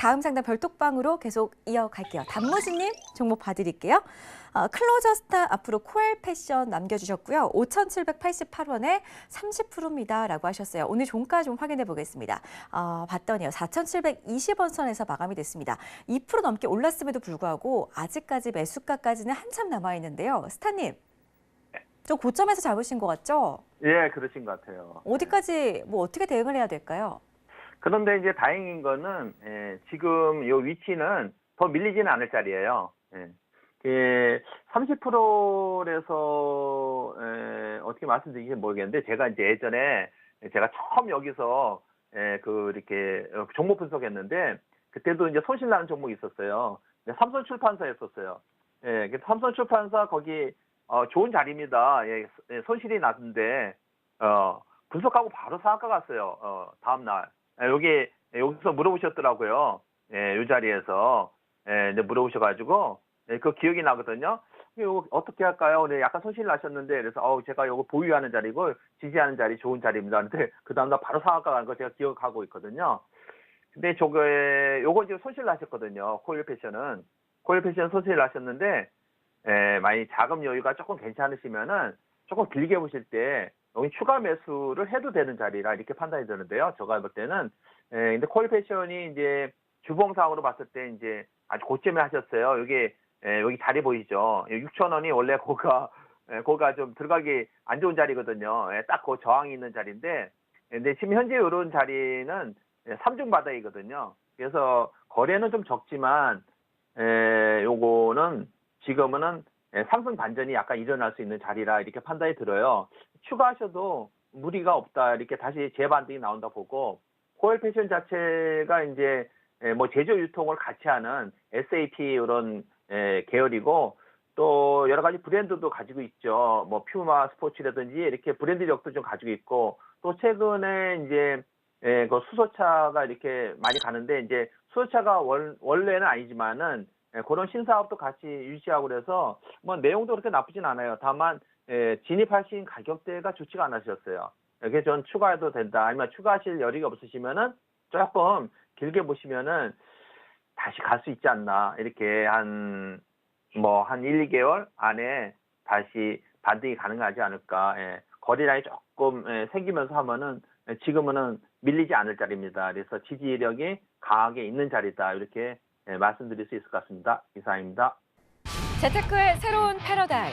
다음 상담 별톡방으로 계속 이어갈게요. 단무지님 종목 봐드릴게요. 어, 클로저 스타 앞으로 코엘 패션 남겨주셨고요. 5,788원에 30%입니다 라고 하셨어요. 오늘 종가 좀 확인해 보겠습니다. 어, 봤더니요. 4,720원 선에서 마감이 됐습니다. 2% 넘게 올랐음에도 불구하고 아직까지 매수가까지는 한참 남아 있는데요. 스타님, 저 고점에서 잡으신 것 같죠? 예, 그러신 것 같아요. 어디까지 뭐 어떻게 대응을 해야 될까요? 그런데 이제 다행인 거는 예, 지금 요 위치는 더 밀리지는 않을 자리예요. 예. 그 30%에서 에, 어떻게 말씀드리는지 모르겠는데 제가 이제 예전에 제가 처음 여기서 에, 그 이렇게 종목 분석했는데 그때도 이제 손실 나는 종목이 있었어요. 삼성 출판사였었어요. 예, 삼성 출판사 거기 어, 좋은 자리입니다. 예, 예, 손실이 났는데 어, 분석하고 바로 상한가 갔어요. 어, 다음 날. 예, 여기 여기서 물어보셨더라고요. 예, 이 자리에서 예, 물어보셔가지고 예, 그 기억이 나거든요. 이거 어떻게 할까요? 네, 약간 손실 나셨는데 그래서 어 제가 이거 보유하는 자리고 지지하는 자리 좋은 자리입니다. 근데 그 다음날 바로 상한가 간거 제가 기억하고 있거든요. 근데 저거에 요거 지금 손실 나셨거든요. 코일 패션은 코일 패션 손실 나셨는데 에, 만약 자금 여유가 조금 괜찮으시면은 조금 길게 보실 때 여기 추가 매수를 해도 되는 자리라 이렇게 판단이 되는데요. 제가 볼 때는 에, 근데 코일 패션이 이제 주봉 상으로 봤을 때 이제 아주 고점에 하셨어요. 여기 에, 여기 자리 보이죠? 6천 원이 원래 고가 에, 고가 좀 들어가기 안 좋은 자리거든요. 예, 딱그 저항이 있는 자리인데 근데 지금 현재 이런 자리는 예, 삼중 바닥이거든요. 그래서 거래는 좀 적지만 에, 요거는 지금은 예, 상승 반전이 약간 일어날 수 있는 자리라 이렇게 판단이 들어요. 추가하셔도 무리가 없다 이렇게 다시 재반등이 나온다 보고 코엘 패션 자체가 이제 예, 뭐 제조 유통을 같이 하는 SAP 이런 예, 계열이고 또 여러 가지 브랜드도 가지고 있죠. 뭐 퓨마 스포츠라든지 이렇게 브랜드력도 좀 가지고 있고 또 최근에 이제 예, 그 수소차가 이렇게 많이 가는데 이제 수소차가 원, 원래는 아니지만은 예, 그런 신사업도 같이 유치하고 그래서 뭐 내용도 그렇게 나쁘진 않아요. 다만 예, 진입하신 가격대가 좋지가 않으셨어요. 이게 전 추가해도 된다. 아니면 추가하실 여력이 없으시면은 조금 길게 보시면은 다시 갈 수 있지 않나. 이렇게 한 뭐 한 1, 2개월 안에 다시 반등이 가능하지 않을까. 예. 거리라인이 조금 예, 생기면서 하면은 예, 지금은 밀리지 않을 자리입니다. 그래서 지지력이 강하게 있는 자리다. 이렇게 예, 말씀드릴 수 있을 것 같습니다. 이상입니다. 재테크의 새로운 패러다임.